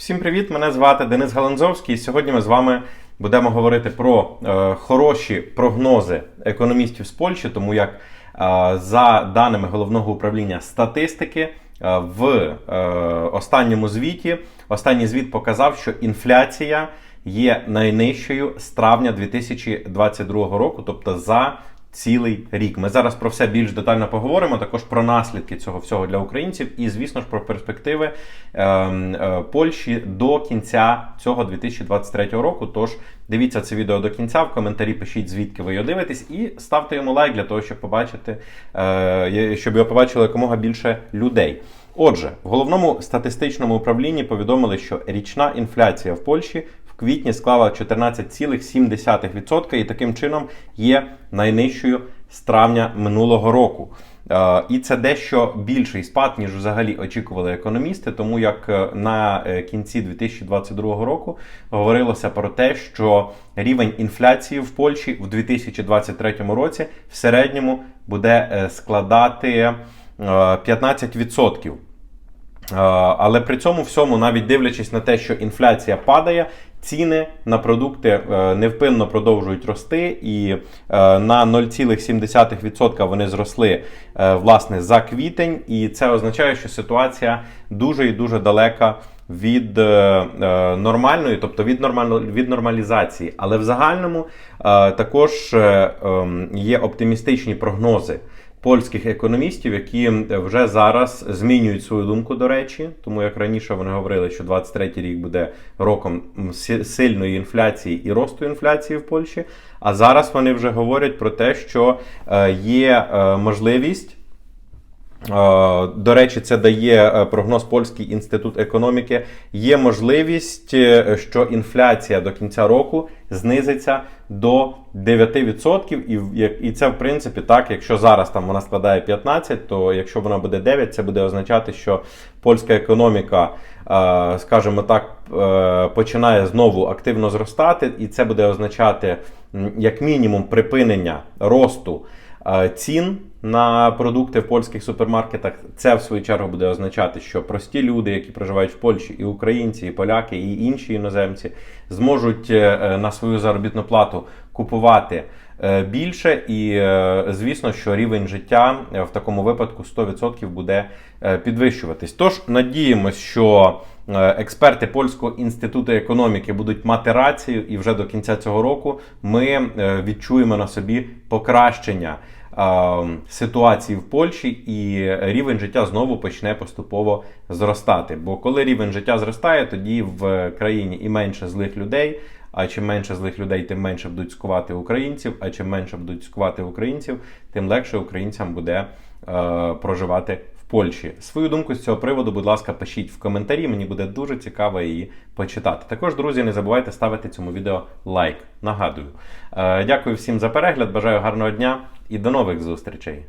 Всім привіт! Мене звати Денис Галанзовський. І сьогодні ми з вами будемо говорити про е, хороші прогнози економістів з Польщі, тому як е, за даними головного управління статистики. е, В е, останньому звіті останній звіт показав, що інфляція є найнижчою з травня 2022 року, тобто за цілий рік. Ми зараз про все більш детально поговоримо, також про наслідки цього всього для українців, і, звісно ж, про перспективи е, е, Польщі до кінця цього 2023 року. Тож дивіться це відео до кінця, в коментарі пишіть, звідки ви його дивитесь, і ставте йому лайк для того, щоб побачити, е, щоб його побачило якомога більше людей. Отже, в головному статистичному управлінні повідомили, що річна інфляція в Польщі квітні склала 14,7% і таким чином є найнижчою з травня минулого року. Е, І це дещо більший спад, ніж взагалі очікували економісти, тому як е, на е, кінці 2022 року говорилося про те, що рівень інфляції в Польщі в 2023 році в середньому буде складати е, 15%. Е, Але при цьому всьому, навіть дивлячись на те, що інфляція падає, ціни на продукти е, невпинно продовжують рости, і е, на 0,7% вони зросли е, власне за квітень, і це означає, що ситуація дуже і дуже далека від е, нормальної, тобто від нормально, від нормалізації. Але в загальному е, також е, ем, є оптимістичні прогнози польських економістів, які вже зараз змінюють свою думку, до речі, тому як раніше вони говорили, що 23-й рік буде роком сильної інфляції і росту інфляції в Польщі. А зараз вони вже говорять про те, що е, є е, можливість. Е, До речі, це дає е, прогноз Польський інститут економіки. Є можливість, е, що інфляція до кінця року знизиться до 9%. І, це, в принципі, так, якщо зараз там вона складає 15, то якщо вона буде 9, це буде означати, що польська економіка, скажімо так, е, починає знову активно зростати, і це буде означати як мінімум припинення росту е, цін на продукти в польських супермаркетах. Це в свою чергу буде означати, що прості люди, які проживають в Польщі, і українці, і поляки, і інші іноземці, зможуть е, е, на свою заробітну плату купувати. е, Більше і е, звісно, що рівень життя е, в такому випадку 100% буде підвищуватись. Тож надіємось, що експерти польського інституту економіки будуть мати рацію, і вже до кінця цього року ми відчуємо на собі покращення ситуації в Польщі, і рівень життя знову почне поступово зростати. Бо коли рівень життя зростає, тоді в країні і менше злих людей. А чим менше злих людей, тим менше будуть скувати українців. А чим менше будуть скувати українців, тим легше українцям буде е, проживати в Польщі. Свою думку з цього приводу, будь ласка, пишіть в коментарі. Мені буде дуже цікаво її почитати. Також, друзі, не забувайте ставити цьому відео лайк. Нагадую. Е, дякую всім за перегляд. Бажаю гарного дня і до нових зустрічей.